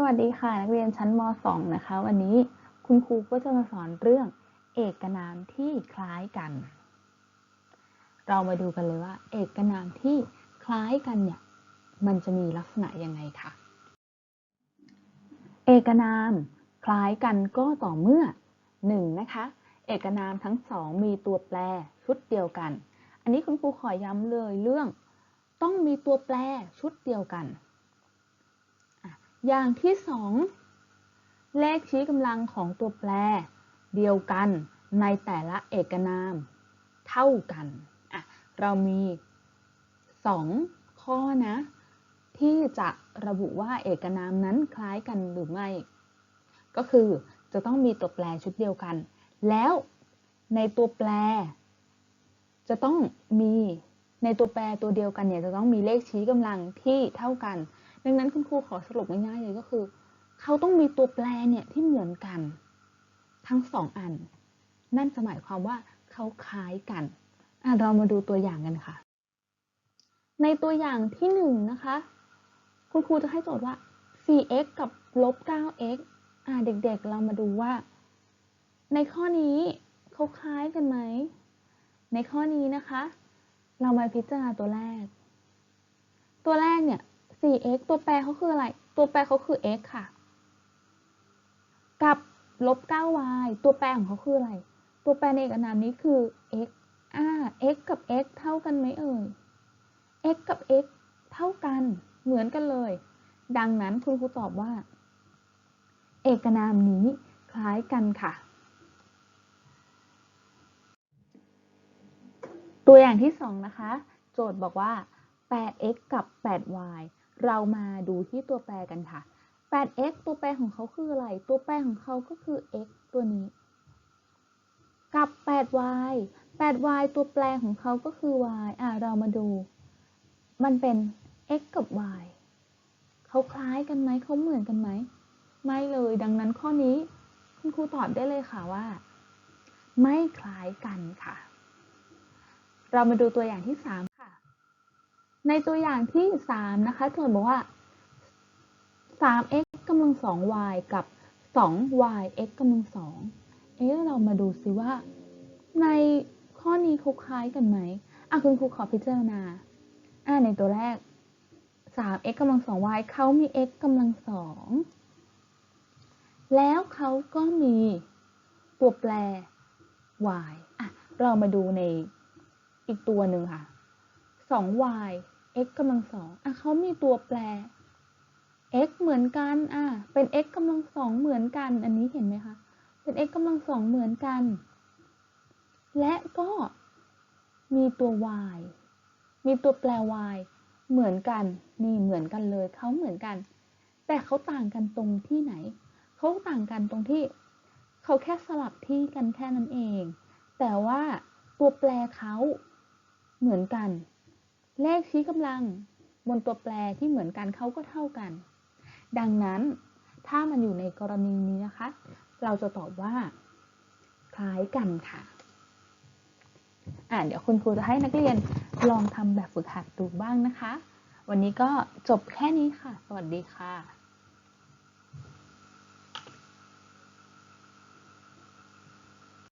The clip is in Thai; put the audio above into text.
สวัสดีค่ะ นักเรียนชั้นม .2 นะคะ วันนี้คุณครูก็จะมาสอนเรื่องเอกนามที่คล้ายกัน เรามาดูกันเลยว่า เอกนามที่คล้ายกันเนี่ยมันจะมีลักษณะยังไงคะเอกนามคล้ายกันก็ต่อเมื่อ 1. นะคะ เอกนามทั้งสองมีตัวแปรชุดเดียวกัน อันนี้คุณครูขอย้ำเลยเรื่อง ต้องมีตัวแปรชุดเดียวกัน อย่างที่สองเลขชี้กำลังของตัวแปร เดียวกันในแต่ละเอกนาม เท่ากันอะเรามีสองข้อนะ ที่จะระบุว่าเอกนามนั้นคล้ายกันหรือไม่ ก็คือจะต้องมีตัวแปรชุดเดียวกัน แล้วในตัวแปร จะต้องมีในตัวแปรตัวเดียวกันเนี่ยจะต้องมีเลขชี้กำลังที่เท่ากัน ดังนั้นคุณครูขอสรุปง่ายๆเลยก็คือ เขาต้องมีตัวแปรเนี่ยที่เหมือนกัน ทั้งสองอัน นั่นจะหมายความว่าเขาคล้ายกันอะเรามาดูตัวอย่างกันค่ะ ในตัวอย่างที่หนึ่งนะคะ คุณครูจะให้โจทย์ว่า 4x กับลบ 9x อะเด็กๆ เรามาดูว่า ในข้อนี้เขาคล้ายกันไหม ในข้อนี้นะคะ เรามาพิจารณาตัวแรก 4x ตัวแปรเขาคืออะไร ตัวแปรเขาคือ x ค่ะ กับลบ 9y ตัวแปรของเขาคืออะไร ตัวแปรในเอกนามนี้คือ x อ่า x กับ x เท่ากันไหมเอ่ย x กับ x เท่ากัน เหมือนกันเลย ดังนั้นคุณครูตอบว่า เอกนามนี้คล้ายกันค่ะ ตัวอย่างที่สองนะคะ โจทย์บอกว่า 8x กับ 8y เรามาดูที่ตัวแปรกันค่ะ 8x ตัวแปรของเขาคืออะไร ตัวแปรของเขาก็คือ x ตัวนี้ กับ 8y 8y ตัวแปรของเขาก็คือ y อะเรามาดู มันเป็น x กับ y เขาคล้ายกันไหม เขาเหมือนกันไหม ไม่เลย ดังนั้นข้อนี้คุณครูตอบได้เลยค่ะว่า ไม่คล้ายกันค่ะ เรามาดูตัวอย่างที่ 3 ในตัวอย่างที่ 3 นะคะโจทย์บอกว่า 3x กำลัง 2y กับ 2y x กำลัง 2 เอ๊ะ เรามาดูซิว่า ในข้อนี้เขาคล้ายกันไหมอะคุณครูขอพิจารณา อะในตัวแรก 3x กำลัง 2y เขามี x กำลัง 2 แล้วเขาก็มีตัวแปร y อะ เรามาดูในอีกตัวหนึ่งค่ะ 2y x กำลัง2อะเขามีตัวแปร x เหมือนกัน อะ เป็น x กำลัง2เหมือนกัน อันนี้เห็นไหมคะ เป็น x กำลัง2เหมือนกัน และก็มีตัว y มีตัวแปร y เหมือนกัน นี่เหมือนกันเลย เขาเหมือนกัน แต่เขาต่างกันตรงที่ไหน เขาต่างกันตรงที่ เขาแค่สลับที่กันแค่นั้นเอง แต่ว่าตัวแปรเขาเหมือนกัน เลขชี้กำลังบนตัวแปรที่เหมือนกันเขาก็เท่ากัน ดังนั้นถ้ามันอยู่ในกรณีนี้นะคะ เราจะตอบว่า คล้ายกันค่ะ อ่าเดี๋ยวคุณครูจะให้นักเรียนลองทำแบบฝึกหัดดูบ้างนะคะ วันนี้ก็จบแค่นี้ค่ะ สวัสดีค่ะ